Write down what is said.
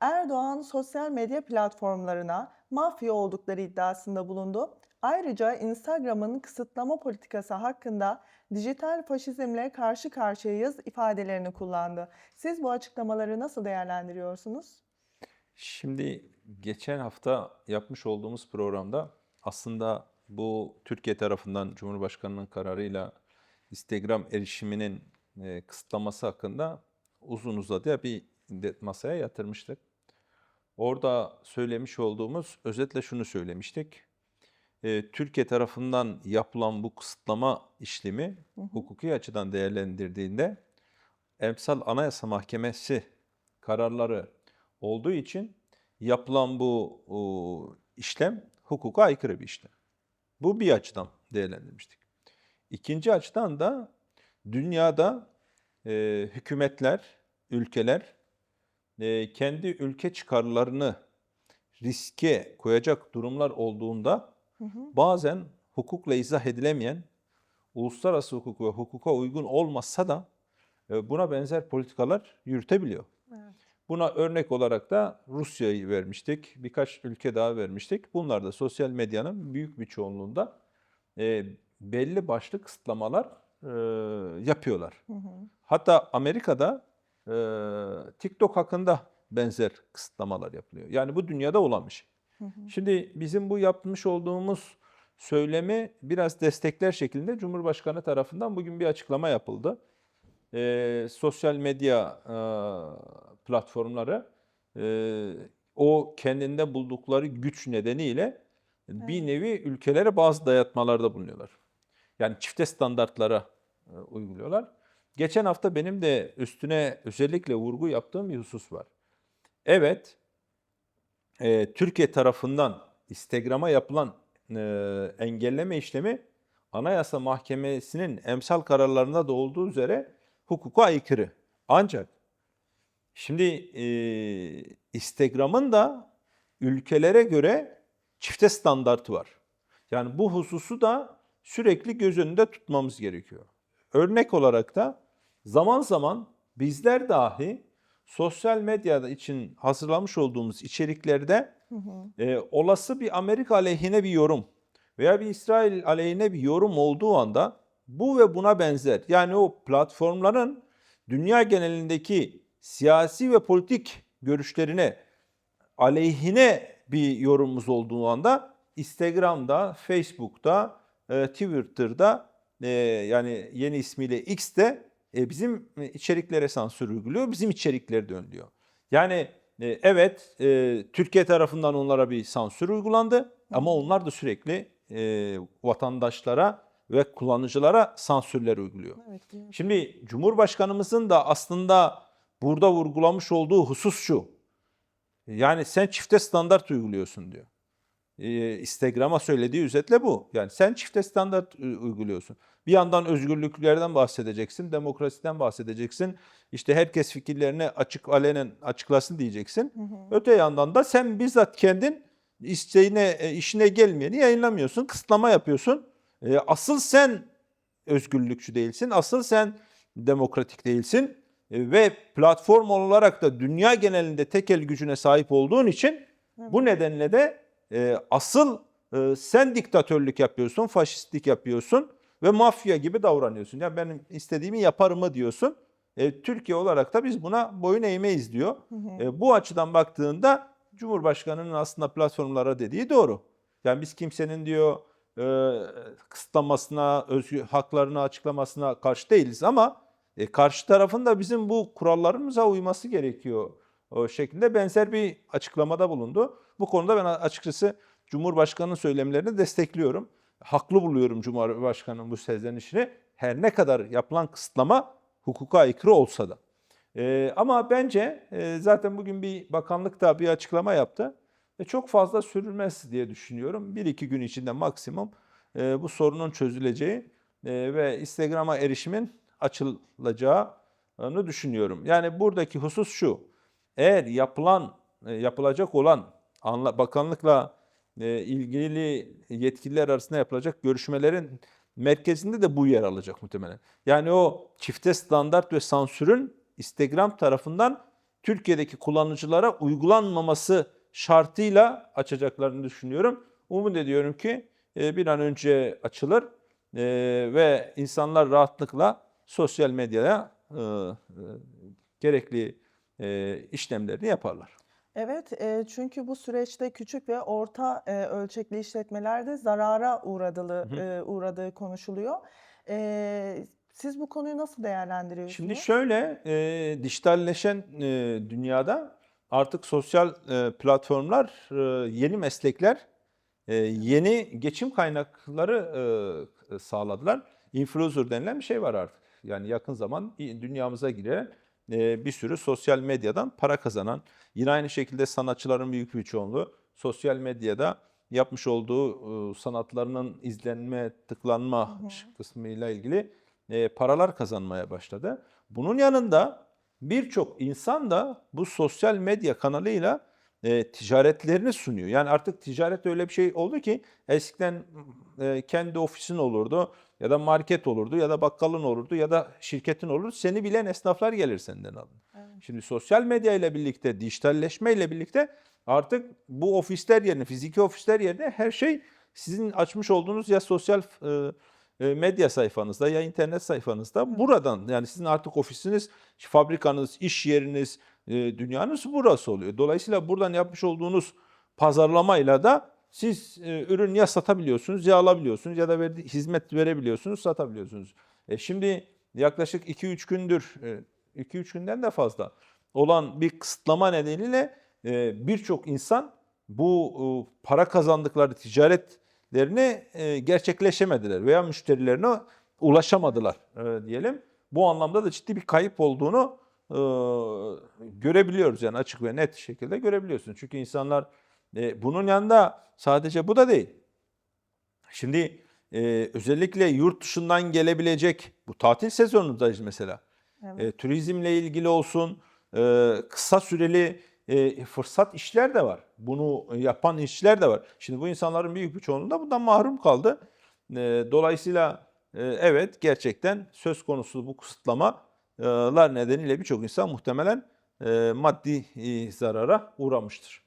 Erdoğan sosyal medya platformlarına mafya oldukları iddiasında bulundu. Ayrıca Instagram'ın kısıtlama politikası hakkında dijital faşizmle karşı karşıyayız ifadelerini kullandı. Siz bu açıklamaları nasıl değerlendiriyorsunuz? Şimdi geçen hafta yapmış olduğumuz programda aslında bu Türkiye tarafından Cumhurbaşkanı'nın kararıyla Instagram erişiminin e, kısıtlaması hakkında uzun uzadıya bir masaya yatırmıştık. Orada söylemiş olduğumuz özetle şunu söylemiştik. E, Türkiye tarafından yapılan bu kısıtlama işlemi Hı hı. hukuki açıdan değerlendirdiğinde emsal Anayasa Mahkemesi kararları olduğu için yapılan bu o, işlem hukuka aykırı bir işlem. Bu bir açıdan değerlendirmiştik. İkinci açıdan da dünyada e, hükümetler, ülkeler e, kendi ülke çıkarlarını riske koyacak durumlar olduğunda Hı hı. bazen hukukla izah edilemeyen, uluslararası hukuk ve hukuka uygun olmasa da e, buna benzer politikalar yürütebiliyor. Evet. Buna örnek olarak da Rusya'yı vermiştik, birkaç ülke daha vermiştik. Bunlar da sosyal medyanın büyük bir çoğunluğunda e, belli başlı kısıtlamalar e, yapıyorlar. Hı hı. Hatta Amerika'da TikTok hakkında benzer kısıtlamalar yapılıyor. Yani bu dünyada olan bir şey. Hı hı. Şimdi bizim bu yapmış olduğumuz söylemi biraz destekler şeklinde Cumhurbaşkanı tarafından bugün bir açıklama yapıldı. Ee, sosyal medya e, platformları e, o kendinde buldukları güç nedeniyle bir nevi ülkelere bazı dayatmalarda bulunuyorlar. Yani çifte standartlara e, uyguluyorlar. Geçen hafta benim de üstüne özellikle vurgu yaptığım bir husus var. Evet, e, Türkiye tarafından Instagram'a yapılan e, engelleme işlemi Anayasa Mahkemesi'nin emsal kararlarında da olduğu üzere hukuka aykırı. Ancak şimdi e, Instagram'ın da ülkelere göre çifte standartı var. Yani bu hususu da sürekli göz önünde tutmamız gerekiyor. Örnek olarak da zaman zaman bizler dahi sosyal medyada için hazırlamış olduğumuz içeriklerde Hı hı. e, olası bir Amerika aleyhine bir yorum veya bir İsrail aleyhine bir yorum olduğu anda bu ve buna benzer yani o platformların dünya genelindeki siyasi ve politik görüşlerine aleyhine bir yorumumuz olduğu anda Instagram'da, Facebook'ta, e, Twitter'da e, yani yeni ismiyle X'te e, bizim içeriklere sansür uyguluyor, bizim içerikleri de önlüyor. Yani e, evet e, Türkiye tarafından onlara bir sansür uygulandı ama onlar da sürekli e, vatandaşlara ve kullanıcılara sansürler uyguluyor. Evet. biliyorum. Şimdi Cumhurbaşkanımızın da aslında burada vurgulamış olduğu husus şu. Yani sen çifte standart uyguluyorsun diyor. Ee, Instagram'a söylediği özetle bu. Yani sen çifte standart u- uyguluyorsun. Bir yandan özgürlüklerden bahsedeceksin, demokrasiden bahsedeceksin. İşte herkes fikirlerini açık alenen açıklasın diyeceksin. Hı hı. Öte yandan da sen bizzat kendin isteğine, e, işine gelmeyeni yayınlamıyorsun, kısıtlama yapıyorsun. E, Asıl sen özgürlükçü değilsin, asıl sen demokratik değilsin E, ve platform olarak da dünya genelinde tekel gücüne sahip olduğun için bu nedenle de e, asıl e, sen diktatörlük yapıyorsun, faşistlik yapıyorsun ve mafya gibi davranıyorsun. Ya benim istediğimi yaparım mı diyorsun. E, Türkiye olarak da biz buna boyun eğmeyiz diyor. Hı hı. E, bu açıdan baktığında Cumhurbaşkanı'nın aslında platformlara dediği doğru. Yani biz kimsenin diyor e, kısıtlamasına, özgür haklarını açıklamasına karşı değiliz ama e, karşı tarafın da bizim bu kurallarımıza uyması gerekiyor şeklinde benzer bir açıklamada bulundu. Bu konuda ben açıkçası Cumhurbaşkanı'nın söylemlerini destekliyorum. Haklı buluyorum Cumhurbaşkanı'nın bu sezlenişini. Her ne kadar yapılan kısıtlama hukuka aykırı olsa da. Ee, ama bence e, zaten bugün bir bakanlık da bir açıklama yaptı. Ve çok fazla sürülmez diye düşünüyorum. Bir iki gün içinde maksimum e, bu sorunun çözüleceği e, ve Instagram'a erişimin açılacağını düşünüyorum. Yani buradaki husus şu. Eğer yapılan, e, yapılacak olan bakanlıkla e, ilgili yetkililer arasında yapılacak görüşmelerin merkezinde de bu yer alacak muhtemelen. Yani o çifte standart ve sansürün Instagram tarafından Türkiye'deki kullanıcılara uygulanmaması şartıyla açacaklarını düşünüyorum. Umut ediyorum ki e, bir an önce açılır ve insanlar rahatlıkla sosyal medyaya gerekli e, işlemlerini yaparlar. Evet, e, çünkü bu süreçte küçük ve orta e, ölçekli işletmelerde zarara uğradığı, e, uğradığı konuşuluyor. E, siz bu konuyu nasıl değerlendiriyorsunuz? Şimdi şöyle e, dijitalleşen e, dünyada artık sosyal e, platformlar e, yeni meslekler, e, yeni geçim kaynakları e, sağladılar. Influencer denilen bir şey var artık. Yani yakın zaman dünyamıza giren e, bir sürü sosyal medyadan para kazanan, yine aynı şekilde sanatçıların büyük bir çoğunluğu sosyal medyada yapmış olduğu e, sanatlarının izlenme, tıklanma kısmıyla ilgili e, paralar kazanmaya başladı. Bunun yanında birçok insan da bu sosyal medya kanalıyla e, ticaretlerini sunuyor. Yani artık ticaret öyle bir şey oldu ki eskiden e, kendi ofisin olurdu ya da market olurdu ya da bakkalın olurdu ya da şirketin olurdu. Seni bilen esnaflar gelir senden alın. Şimdi sosyal medya ile birlikte, dijitalleşme ile birlikte artık bu ofisler yerine, fiziki ofisler yerine her şey sizin açmış olduğunuz ya sosyal e, e, medya sayfanızda ya internet sayfanızda buradan yani sizin artık ofisiniz, fabrikanız, iş yeriniz, e, dünyanız burası oluyor. Dolayısıyla buradan yapmış olduğunuz pazarlamayla da siz e, ürün ya satabiliyorsunuz ya alabiliyorsunuz ya da verdi- hizmet verebiliyorsunuz, satabiliyorsunuz. E şimdi yaklaşık 2-3 gündür, 2-3 günden de fazla olan bir kısıtlama nedeniyle e, birçok insan bu e, para kazandıkları ticaretlerini e, gerçekleşemediler veya müşterilerine ulaşamadılar e, diyelim. Bu anlamda da ciddi bir kayıp olduğunu e, görebiliyoruz yani açık ve net şekilde görebiliyorsunuz. Çünkü insanlar e, bunun yanında sadece bu da değil. Şimdi e, özellikle yurt dışından gelebilecek bu tatil sezonundayız mesela. Evet. E, turizmle ilgili olsun, e, kısa süreli e, fırsat işler de var. Bunu yapan işler de var. Şimdi bu insanların büyük bir çoğunluğu da bundan mahrum kaldı. E, dolayısıyla e, evet gerçekten söz konusu bu kısıtlamalar nedeniyle birçok insan muhtemelen e, maddi e, zarara uğramıştır.